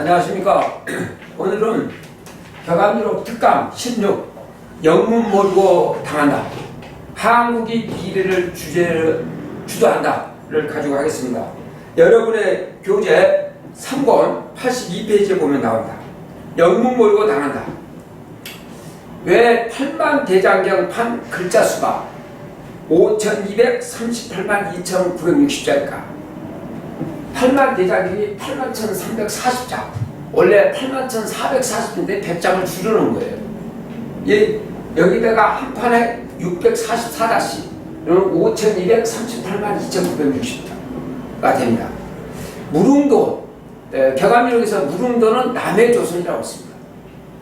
안녕하십니까. 오늘은 격암유럽 특감 16 영문 모르고 당한다. 한국이 미래를 주제를 주도한다를 가지고 하겠습니다. 여러분의 교재 3권 82페이지에 보면 나옵니다. 영문 모르고 당한다. 왜 8만 대장경 판 글자 수가 5,238만 2,960자일까? 8만 대장경이 8만 1,340장. 원래 8만 1,440인데 100장을 줄여놓은 거예요. 이, 여기다가 한 판에 644다시, 그러면 5,238만 2,960자가 됩니다. 무릉도, 에, 격암역에서 무릉도는 남해 조선이라고 했습니다.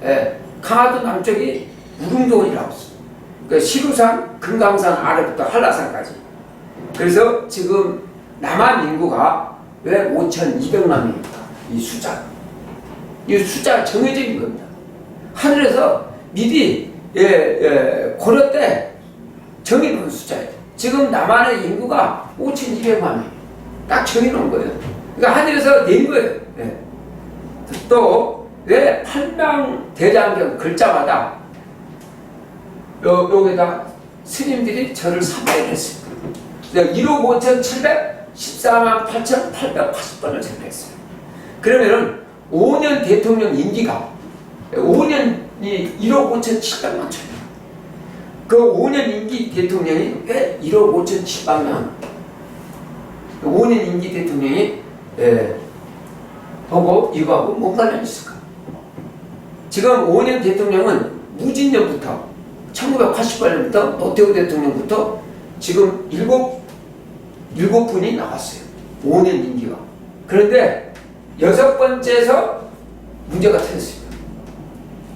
에, 강화도 남쪽이 무릉도원이라고 했습니다. 그 시루산, 금강산 아래부터 한라산까지. 그래서 지금 남한 인구가 왜 5,200만입니까? 이 숫자. 이 숫자가 정해진 겁니다. 하늘에서 미리 예, 예, 고려 때 정해놓은 숫자예요. 지금 남한의 인구가 5,200만이에요. 딱 정해놓은 거예요. 그러니까 하늘에서 낸 거예요. 예. 또왜 8명 대장경 글자마다 요, 여기다 스님들이 저를 삼배를 했습니다. 1억 5,714만 8,880번을 제패했어요. 그러면은 5년 대통령 임기가 5년이 1억 5,700만 천이에요. 그 5년 임기 대통령이 왜 1억 5,700만 5년 임기 대통령이 예, 하고 이거하고 뭔 관련이 있을까? 지금 5년 대통령은 무진년부터 1988년부터 노태우 대통령부터 지금 일 곱 일곱 분이 나왔어요. 5년 임기가. 그런데 여섯 번째에서 문제가 터졌습니다.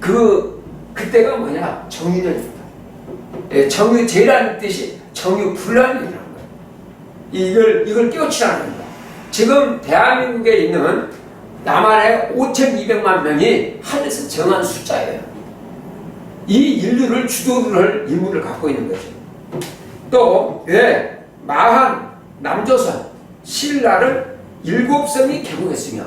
그 그때가 뭐냐 정유년입니다. 예, 정유제라는 뜻이 정유불란이라는 거예요. 이걸 이걸 깨우치라는 겁니다. 지금 대한민국에 있는 남한의 5,200만 명이 하늘에서 정한 숫자예요. 이 인류를 주도를 인물을 갖고 있는 거죠. 또왜 마한 남조선 신라를 일곱 성이 개국했으며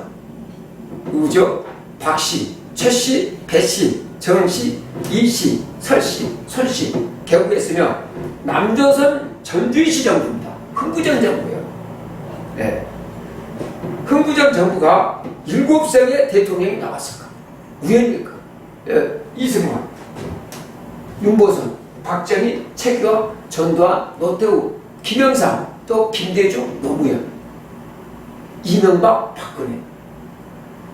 누구죠? 박씨, 최씨, 배씨, 정씨, 이씨, 설씨, 손씨 개국했으며 남조선 전주시 정부입니다. 흥부전 정부예요. 네. 흥부전 정부가 일곱 성의 대통령이 나왔을까? 우연일까? 예, 이승만, 윤보선, 박정희, 최규하, 전두환, 노태우, 김영삼, 또 김대중, 노무현, 이명박, 박근혜.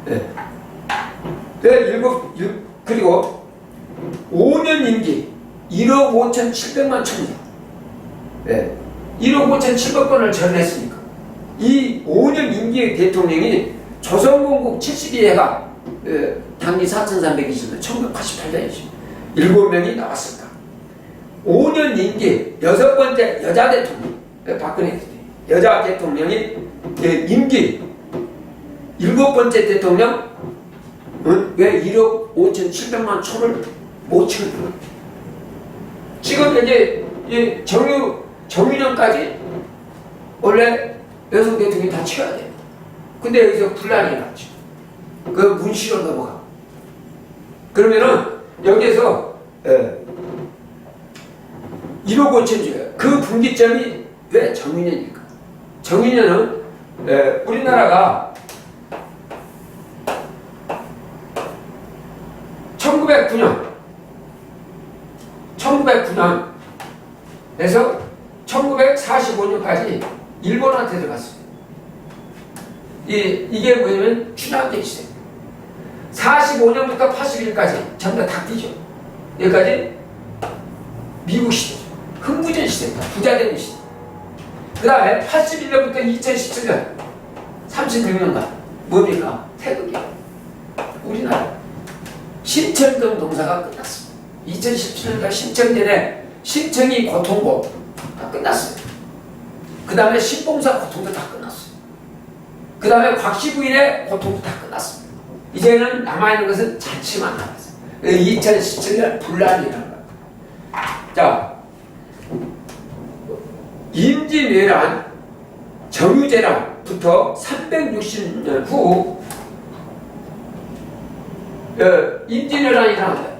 네. 네, 일곱, 일, 그리고 5년 임기 1억 5,700만 천명. 네. 1억 5,700번을 전했으니까. 이 5년 임기의 대통령이 조선공국 72회가 예, 당기 4,320년 1988년이죠. 7명이 나왔을까. 5년 임기 여섯 번째 여자 대통령 예, 박근혜 대통령. 여자 대통령이 예, 임기 일곱 번째 대통령 응? 왜 1억 5,700만 초를 못 치는 거야? 지금 이제 이 정유 정유년까지 원래 여성 대통령이 다 치워야 돼. 근데 여기서 분란이 났죠. 그 문시로 넘어가. 그러면은 여기에서 예, 1억 5천주예요. 그 분기점이 왜 정유년일까? 정유년은 예, 우리나라가 1909년 1909년에서 1945년까지 일본한테 들어갔어요. 이, 이게 뭐냐면 춘향제 시대. 45년부터 81년까지 전부 다 뛰죠. 여기까지 미국 시대죠. 흥부전 시대입니다. 부자 되는 시대. 그 다음에 81년부터 2017년 36년간 뭡니까? 태극이야. 우리나라. 신천동 농사가 끝났습니다. 2017년까지 신청전에 신청이 고통고 다 끝났어요. 그 다음에 신봉사 고통도 다 끝났어요. 그 다음에 곽시부인의 고통도 다 끝났습니다. 이제는 남아있는 것은 잔치만 남았어요. 2017년 분란이라는. 자, 임진왜란 정유재란부터 360년 후 어, 임진왜란이 일어납니다.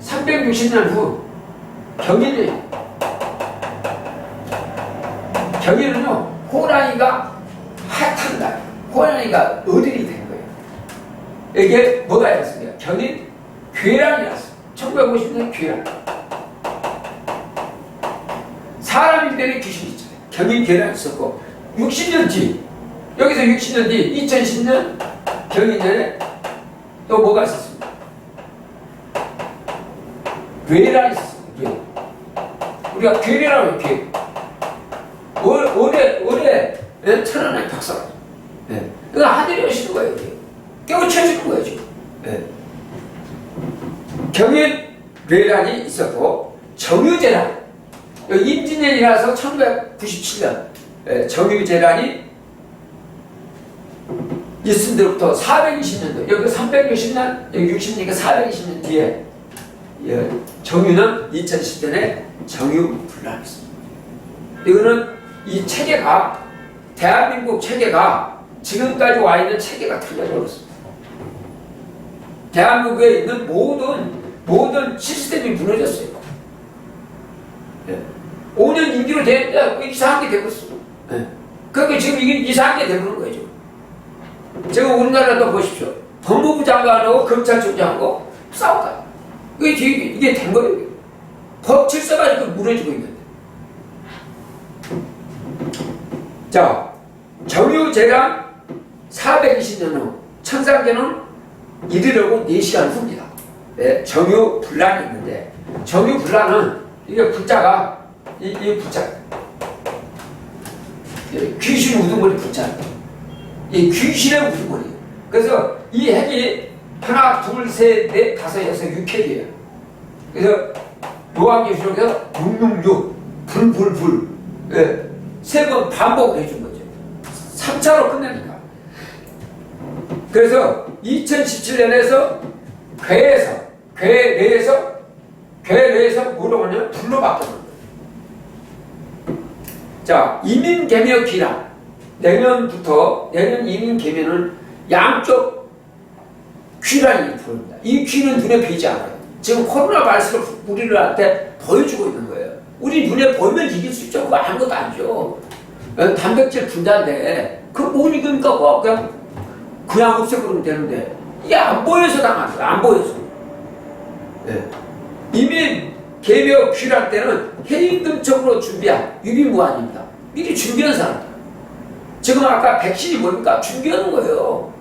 360년 후 경인이 경인은요 호랑이가 핫한 날 호랑이가 어른이 된 거예요. 이게 뭐가 일어났습니까? 경인 괴란이 일어났어요. 1950년 괴란. 사람이 되는 귀신이 있잖아요. 경인 괴란이 있었고 60년 뒤 여기서 60년 뒤 2010년 경인년에 또 뭐가 있었습니까? 괴란이 있었어요. 괴. 우리가 괴리라고. 괴. 올- 올해 올해 예, 천안의 박사가 예. 이거 하늘이 오시는 거예요. 이게. 깨우쳐주는 거예요 지금. 예. 경인 괴란이 있었고 정유재란 임진년이라서 1997년 예, 정유 재란이 있은 데부터 420년도 여기 360년 여기 60년이니까 420년 뒤에 예, 정유는 2010년에 정유분란이 있습니다. 이거는 이 체계가 대한민국 체계가 지금까지 와 있는 체계가 틀려버렸습니다. 대한민국에 있는 모든 모든 시스템이 무너졌어요. 예. 5년 임기로 되는데 이상한 게 되고 있어. 예. 그러니까 지금 이게 이상한 게 되는. 지금. 지금 우리나라도 보십시오. 법무부 장관하고 검찰총장하고 싸우다. 이게, 이게, 이게 된 거예요. 이게. 법 질서가 이렇게 무너지고 있는데. 자, 정유재랑 420년 후 천상계는 이르려고 4시간 후입니다. 네, 정유분란이 있는데 정유분란은 이게 불자가? 이, 이이 귀신 우두머리 불자. 이 귀신의 우두머리. 그래서 이 핵이 하나 둘셋넷 다섯 여섯 육 핵이에요. 그래서 요한계시록에서 666 불불불. 예, 세번 반복을 해준 거죠. 3차로 끝내니까. 그래서 2017년에서 괴에서 괴 내에서 괴 내에서 뭐라고 하냐면 불로 바뀌는. 자 이민 개명 기란 내년부터 내년 이민 개명은 양쪽 귀란이 보입니다. 이 귀는 눈에 보이지 않아요. 지금 코로나 바이러스를 우리들한테 보여주고 있는 거예요. 우리 눈에 보이면 이길 수 있죠. 그거 아무것도 아니죠. 어, 단백질 분자인데 그못 이기니까 뭐 그냥 그냥 없애버리면 되는데 이게 안 보여서 거야. 안 보여서. 예. 이미 개묘 귀랄 때는 해임금적으로 준비한 유비무환입니다. 미리 준비한 사람들. 지금 아까 백신이 뭡니까? 준비하는 거예요.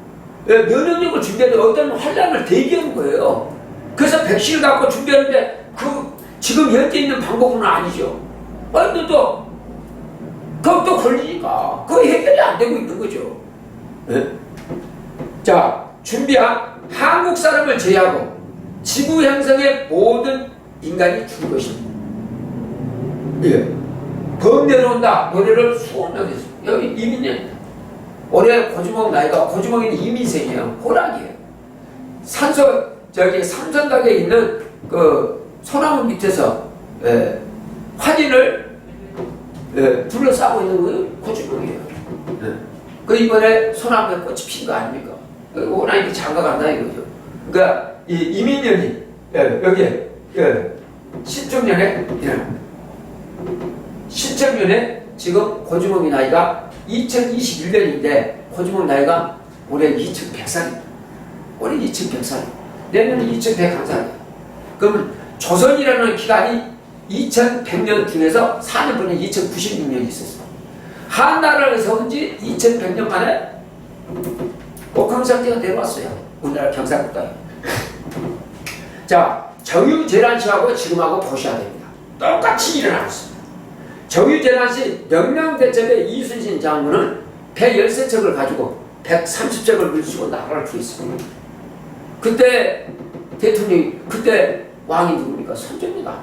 예, 면역력을 준비하는 어떤 환란을 대기하는 거예요. 그래서 백신을 갖고 준비하는데 그 지금 현재 있는 방법은 아니죠. 아니 또 그것도 걸리니까 그 해결이 안 되고 있는 거죠. 예? 자, 준비한 한국 사람을 제외하고 지구 형성의 모든 인간이 죽을 것입니다. 예. 범 내려온다 노래를 수없나게 했습니다. 여기 이민년 올해 고주먹 나이가 고주먹이는 이민생이에요. 호랑이에요. 산소 저기 삼선각에 있는 그 소나무 밑에서 예, 화진을 예, 둘러싸고 있는 거예요. 고주먹이에요. 예. 그 이번에 소나무에 꽃이 핀 거 아닙니까? 호랑이 장가 간다 이거죠. 그러니까 이 이민년이 예, 여기 예, 신청년에 예, 신청년에 지금 고주먹이 나이가 2021년인데 고주먹 나이가 올해 2100살입니다. 올해 2100살. 내년은 2101살이에요. 그러면 조선이라는 기간이 2100년 중에서 4년 전에 2096년이 있었어요. 한 나라를 세운 지 2100년 만에 옥황상제가 내려왔어요. 우리나라 경상국가에. 자, 정유재란시하고 지금하고 보셔야 됩니다. 똑같이 일어났습니다. 정유재란시 명량대첩의 이순신 장군은 113척을 가지고 130척을 물수고 나라를 구했습니다. 그때 대통령이, 그때 왕이 누굽니까? 선조입니다.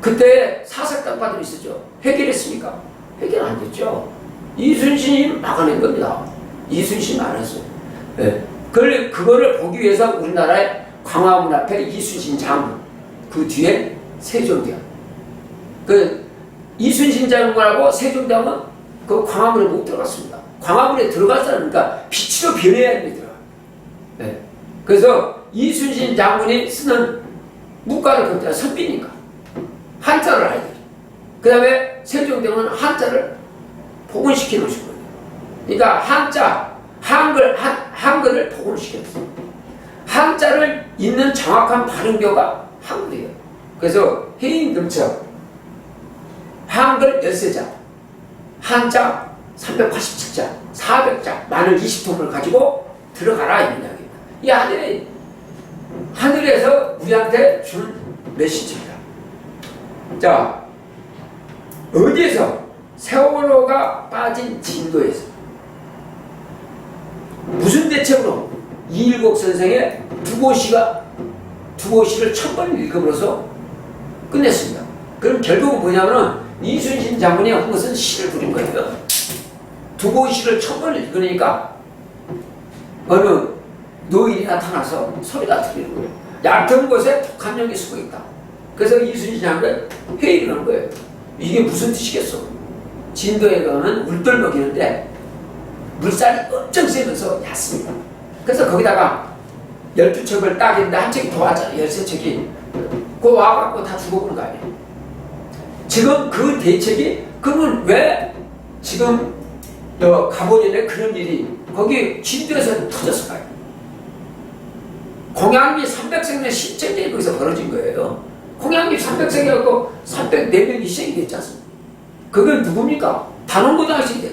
그때 사색당파들이 있었죠. 해결했습니까? 해결 안 됐죠. 이순신이 막아낸 겁니다. 이순신이 알았어요. 네. 그걸, 그거를 보기 위해서 우리나라의 광화문 앞에 이순신 장군, 그 뒤에 세종대왕. 그 이순신 장군하고 세종대왕은 그 광화문에 못 들어갔습니다. 광화문에 들어갔다니까 빛으로 변해야 됩니다. 네. 그래서 이순신 장군이 쓰는 문가를 그때 선비니까 한자를 알아야 돼. 그 다음에 세종대왕은 한자를 복원시켜 놓으신 거예요. 그러니까 한자, 한글, 한, 한글을 복원시켰어요. 한자를 읽는 정확한 발음교가 한글이에요. 그래서 해인 근처 한글 13자, 한자 387자, 400자, 마늘 20통을 가지고 들어가라 이런 이야기입니다. 이 하늘에 하늘에서 우리한테 주는 메시지입니다. 자, 어디에서 세월호가 빠진 진도에서 무슨 대책으로 이일곡 선생의 두고시가 두고시를 첫 번 읽음으로써 끝냈습니다. 그럼 결국은 뭐냐면은 이순신 장군이 한 것은 시를 부린 거예요. 두고시를 첫 번 읽으니까 어느 노인이 나타나서 소리가 들리는 거예요. 얕은 곳에 독한 영이 쓰고 있다. 그래서 이순신 장군이 회의를 한 거예요. 이게 무슨 뜻이겠어? 진도에 가면 물들 먹이는데 물살이 엄청 세면서 얕습니다. 그래서 거기다가 12척을 딱인데 한 척이 더 왔잖아요. 13척이. 그 와갖고 다 죽어보는 거 아니에요. 지금 그 대책이 그러면 왜 지금 저 가보년에 그런 일이 거기 진도에서 터졌을까요? 공양미 300생의 실전이 거기서 벌어진 거예요. 공양미 300생이었고 304명이 희생이 됐지 않습니까? 그건 누굽니까?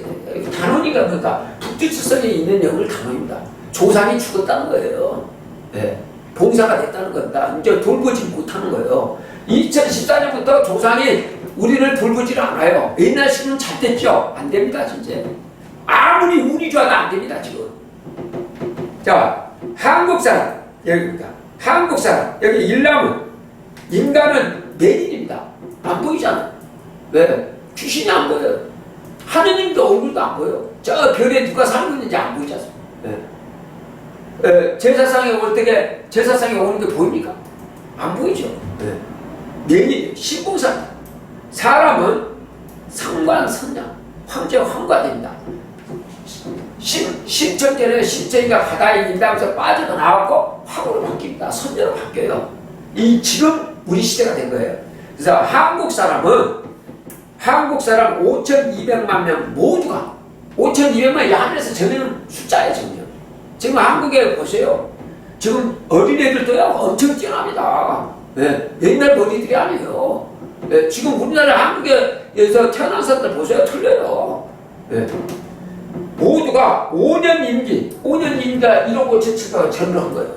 거예요. 단원이가 그러니까 북두칠성에 있는 영을 단원입니다. 조상이 죽었다는 거예요. 네. 봉사가 됐다는 겁니다. 이제 돌보지 못하는 거예요. 2014년부터 조상이 우리를 돌보지를 않아요. 옛날 식은 잘 됐죠? 안 됩니다, 진짜. 아무리 운이 좋아도 안 됩니다, 지금. 자, 한국 사람, 여기입니다. 한국 사람, 여기 일남은, 인간은 내일입니다. 안 보이잖아. 왜? 귀신이 안 보여요. 하느님도 얼굴도 안 보여. 저 별에 누가 살고 있는지 안 보이지 않습니까? 예. 에, 제사상에 올 때게 제사상에 오는 게 보입니까? 안 보이죠. 네. 내일 신봉사 사람은 상관 선장 황제 황과 됩니다. 신 신천제는 신천이가 바다에 있다면서 빠져도 나왔고 황으로 바뀝니다. 선녀로 바뀌어요. 이 지금 우리 시대가 된 거예요. 그래서 한국 사람은 한국 사람 5,200만 명 모두가 5,200만 이 하늘에서 정해놓은 숫자예요, 정녕. 지금 한국에 보세요. 지금 어린애들도요 엄청 뛰어납니다. 예, 옛날 머리들이 아니에요. 예, 지금 우리나라 한국에서 태어난 사람들 보세요. 틀려요. 예. 모두가 5년 임기, 5년 임기가 1억 5천 7백을 전후한 거예요.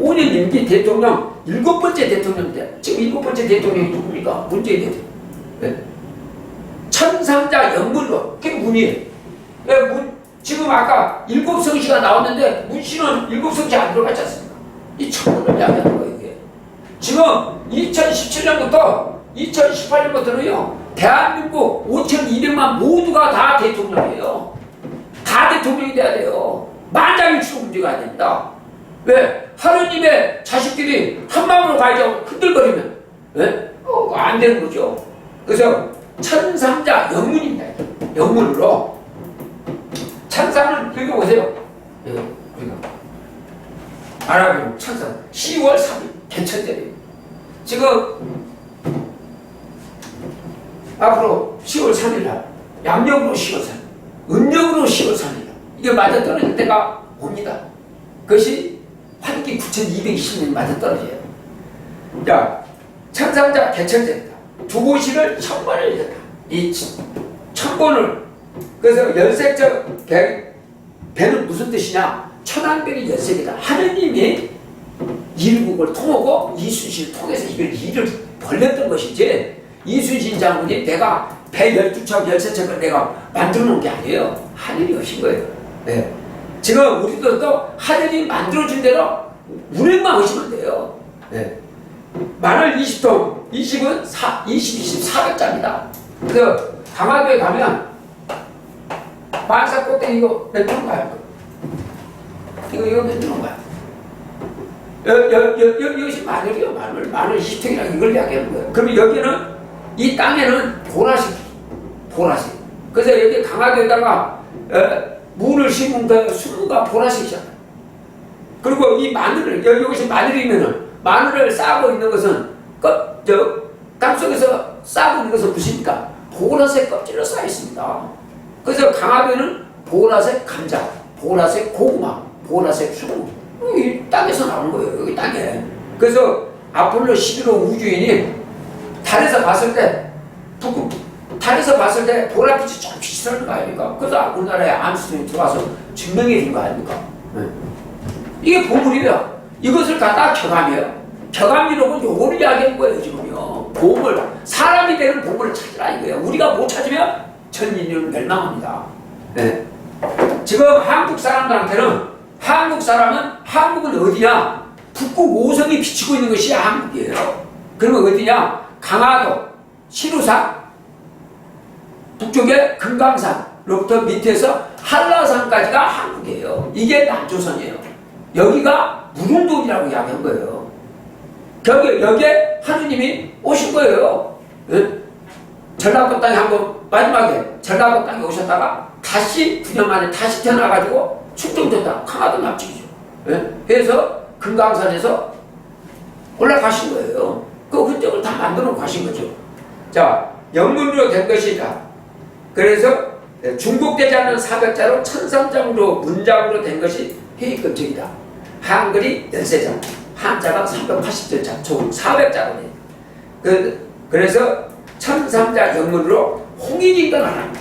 5년 임기 대통령, 일곱 번째 대통령 때, 지금 일곱 번째 대통령이 누굽니까? 문재인 대통령. 예. 영문로, 그게 문이에요. 예, 문, 지금 아까 일곱 성씨가 나왔는데 문씨는 일곱 성씨 안 들어갔지 않습니까? 이 천문을 이야기하는 거예요, 이게. 지금 2017년부터 2018년부터는요, 대한민국 5,200만 모두가 다 대통령이에요. 다 대통령이 돼야 돼요. 만장일 치고 문제가 안 됩니다. 왜? 하느님의 자식들이 한 마음으로 가야죠. 흔들거리면. 왜? 어, 안 되는 거죠. 그래서 천상자 영문입니다. 영문으로. 천사는 여기 보세요. 예, 우리가. 아랍어 천사. 10월 3일 개천절이에요. 지금 앞으로 10월 3일 날 양력으로 10월 3일, 음력으로 10월 3일 날 이게 맞아 떨어질 때가 옵니다. 그것이 환기 9220년 맞아 떨어져요. 자, 천상자 개천절이다. 두고시를 천번을 읽었다. 이 천번을 그래서 열색적 배, 배는 무슨 뜻이냐? 천안별이 열색이다. 하느님이 일국을 통하고 이순신을 통해서 이걸 일을 벌렸던 것이지 이순신 장군이 내가 배 12척, 13척을 내가 만들어 놓은 게 아니에요. 하늘이 오신 거예요. 네. 지금 우리도 또 하늘이 만들어준 대로 운행만 하시면 돼요. 네. 마늘 20통, 20은 4, 20, 20, 400자입니다. 그래서 강화도에 가면 만사 꼭대기 이거 몇 통가요? 이거 이거 몇 통가요? 여, 여, 여, 여, 여기서 마늘이요, 마늘. 마늘 20통이라 이걸 이야기하는 거예요. 그러면 여기는, 이 땅에는 보라색, 보라색. 그래서 여기 강화도에다가, 에, 물을 심은 그 수가 보라색이잖아요. 그리고 이 마늘을 여기 여기서 마늘이면은 마늘을 싸고 있는 것은 껍, 저 땅속에서 싸고 것은 무엇입니까? 보라색 껍질로 쌓여 있습니다. 그래서 강화도에는 보라색 감자, 보라색 고구마, 보라색 수국 이 땅에서 나오는 거예요. 여기 땅에. 그래서 아폴로 11호 우주인이 달에서 봤을 때 북극 달에서 봤을 때 보랏빛이 좀 비슷한 거 아닙니까? 그래서 우리나라에 암스트링 들어와서 증명해 준 거 아닙니까? 네. 이게 보물이에요. 이것을 갖다 켜가며 켜감이라고 요거를 이야기한 거예요 지금요. 보물 사람이 되는 보물을 찾으라 이거예요. 우리가 못 찾으면 전 인류는 멸망합니다. 네. 지금 한국 사람들한테는 한국 사람은 한국은 어디냐? 북극 오성이 비치고 있는 것이 한국이에요. 그러면 어디냐? 강화도, 신우산, 북쪽에 금강산로부터 밑에서 한라산까지가 한국이에요. 이게 남조선이에요. 여기가 무릉도이라고 이야기한 거예요. 여기, 여기에 하느님이 오신 거예요. 예? 전라도 땅에 한번 마지막에 전라도 땅에 오셨다가 다시 9년 만에 다시 태어나가지고 축정됐다. 강화도 납치죠. 예? 그래서 금강산에서 올라가신 거예요. 그 흔적을 다 만들어 가신 거죠. 자, 영문으로 된 것이다. 그래서 중복되지 않는 사백자로 천삼장으로 문장으로 된 것이 회의급적이다. 한글이 13장, 한자가 380절자, 총 400자로네. 그, 그래서 천삼자 영문으로 홍인인가 나라.